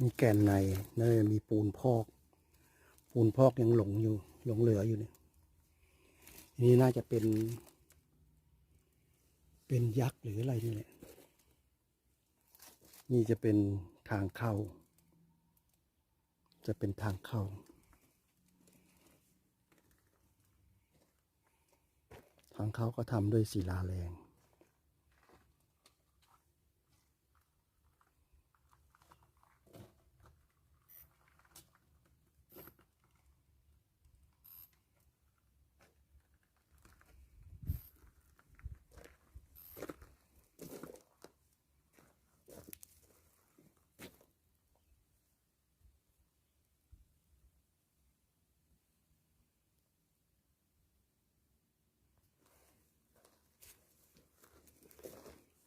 มีแกนในน่าจะมีปูนพอก ปูนพอกยังหลงอยู่หลงเหลืออยู่เนี่ยนี่น่าจะเป็น เป็นยักษ์หรืออะไรนี่แหละ นี่จะเป็นทางเข้า จะเป็นทางเข้า ทางเข้าก็ทำด้วยศิลาแรง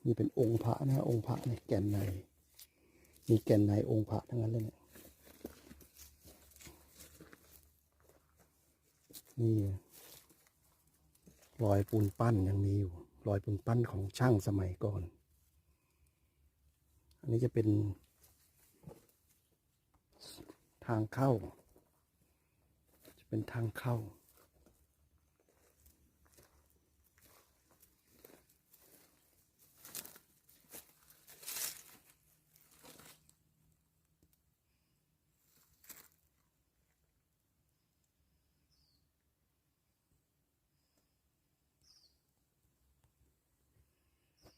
นี่เป็นองค์พระนะองค์พระเนี่ยแก่นในมีแก่นในองค์พระทั้งนั้นเลยเนี่ยนี่รอยปูนปั้นยังมีอยู่รอยปูนปั้นของช่างสมัยก่อน อันนี้จะเป็น ทางเข้า จะเป็นทางเข้า